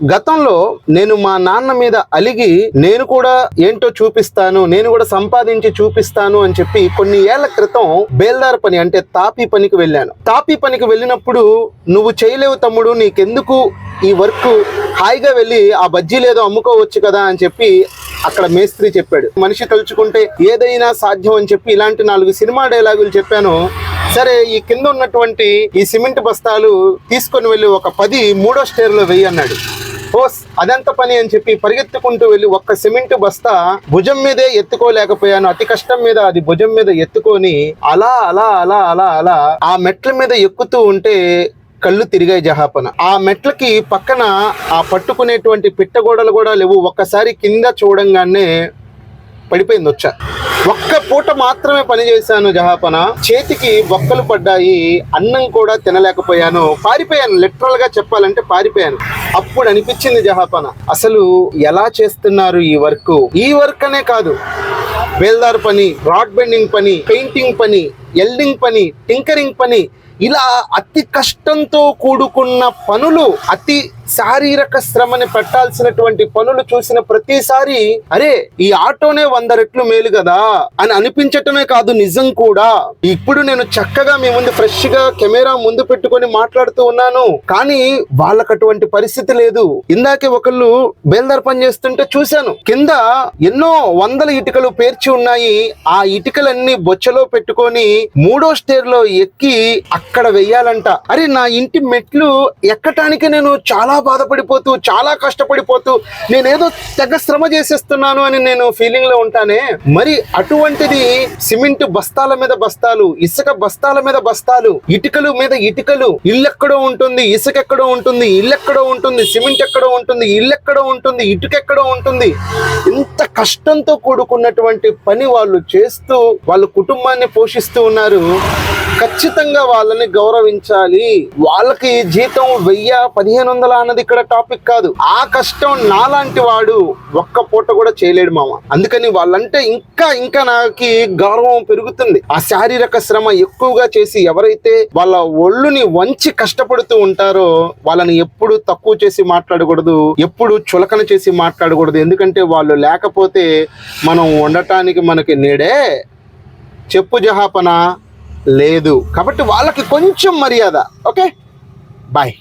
గతంలో నేను మా నాన్న మీద అలిగి నేను కూడా ఏంటో చూపిస్తాను నేను కూడా సంపాదించి చూపిస్తాను అని చెప్పి కొన్ని ఏళ్ళ క్రితం బేల్దార్ పని అంటే తాపీ పనికి వెళ్ళాను. తాపీ పనికి వెళ్ళినప్పుడు నువ్వు చేయలేవు తమ్ముడు నీకెందుకు ఈ వర్క్? హాయిగా వెళ్ళి ఆ బజ్జీ లేదో అమ్ముకోవచ్చు కదా అని చెప్పి అక్కడ మేస్త్రి చెప్పాడు. మనిషి తలుచుకుంటే ఏదైనా సాధ్యం అని చెప్పి ఇలాంటి నాలుగు సినిమా డైలాగులు చెప్పాను. సరే ఈ కింద ఉన్నటువంటి ఈ సిమెంట్ బస్తాలు తీసుకొని వెళ్ళి ఒక పది మూడో స్టేర్లో వెయ్యి అన్నాడు. ఓస్ అదంత పని అని చెప్పి పరిగెత్తుకుంటూ వెళ్ళి ఒక్క సిమెంట్ బస్తా భుజం మీదే ఎత్తుకోలేకపోయాను. అతి కష్టం మీద అది భుజం మీద ఎత్తుకొని అలా అలా అలా అలా అలా ఆ మెట్ల మీద ఎక్కుతూ ఉంటే కళ్ళు తిరిగాయి జహాపన. ఆ మెట్లకి పక్కన ఆ పట్టుకునేటువంటి పిట్టగోడలు కూడా లేవు. ఒక్కసారి కింద చూడంగానే పడిపోయింది వచ్చా. ఒక్క పూట మాత్రమే పని చేశాను జహాపన. చేతికి ఒక్కలు పడ్డాయి అన్నం కూడా తినలేకపోయాను. పారిపోయాను లిటరల్గా చెప్పాలంటే పారిపోయాను. అప్పుడు అనిపించింది జహాపన. అసలు ఎలా చేస్తున్నారు ఈ వర్క్? ఈ వర్క్ అనే కాదు. బేల్దార్ పని రాడ్ బెండింగ్ పని పెయింటింగ్ పని ఎల్డింగ్ పని టింకరింగ్ పని. ఇలా అతి కష్టంతో కూడుకున్న పనులు అతి శారీరక శ్రమని పెట్టాల్సినటువంటి పనులు చూసిన ప్రతిసారి అరే ఈ ఆటోనే వంద రెట్లు మేలు కదా అని అనిపించటమే కాదు నిజం కూడా. ఇప్పుడు నేను చక్కగా మీ ముందు ఫ్రెష్గా కెమెరా ముందు పెట్టుకొని మాట్లాడుతూ ఉన్నాను. కానీ వాళ్ళకి అటువంటి పరిస్థితి లేదు. ఇందాకే ఒకళ్ళు బేల్దార్ పని చేస్తుంటే చూశాను. కింద ఎన్నో వందల ఇటుకలు పేర్చి ఉన్నాయి. ఆ ఇటుకలన్నీ బొచ్చలో పెట్టుకొని మూడో స్టేర్లో ఎక్కి అక్కడ వెయ్యాలంట అరే నా ఇంటి మెట్లు ఎక్కటానికి నేను చాలా బాధపడిపోతూ చాలా కష్టపడిపోతూ నేనేదో తెగ శ్రమ చేసేస్తున్నాను అని నేను ఫీలింగ్లో ఉంటానే. మరి అటువంటిది సిమెంట్ బస్తాల మీద బస్తాలు ఇసుక బస్తాల మీద బస్తాలు ఇటుకలు మీద ఇటుకలు ఇల్లు ఎక్కడో ఉంటుంది ఇసుక ఎక్కడో ఉంటుంది ఇల్లు ఎక్కడో ఉంటుంది సిమెంట్ ఎక్కడో ఉంటుంది ఇల్లు ఎక్కడో ఉంటుంది ఇటుక ఎక్కడో ఉంటుంది. ఇంత కష్టంతో కూడుకున్నటువంటి పని వాళ్ళు చేస్తూ వాళ్ళ కుటుంబాన్ని పోషిస్తూ ఉన్నారు. ఖచ్చితంగా వాళ్ళని గౌరవించాలి. వాళ్ళకి జీతం వెయ్య పదిహేను వందల అన్నది ఇక్కడ టాపిక్ కాదు. ఆ కష్టం నాలాంటి వాడు ఒక్క పూట కూడా చేయలేడు మామ. అందుకని వాళ్ళంటే ఇంకా ఇంకా నాకు గౌరవం పెరుగుతుంది. ఆ శారీరక శ్రమ ఎక్కువగా చేసి ఎవరైతే వాళ్ళ ఒళ్ళుని వంచి కష్టపడుతూ ఉంటారో వాళ్ళని ఎప్పుడు తక్కువ చేసి మాట్లాడకూడదు ఎప్పుడు చులకన చేసి మాట్లాడకూడదు. ఎందుకంటే వాళ్ళు లేకపోతే మనం ఉండటానికి మనకి నేడే. చెప్పు జహాపన. లేదు. కాబట్టి వాళ్ళకి కొంచెం మర్యాద. ఓకే? బాయ్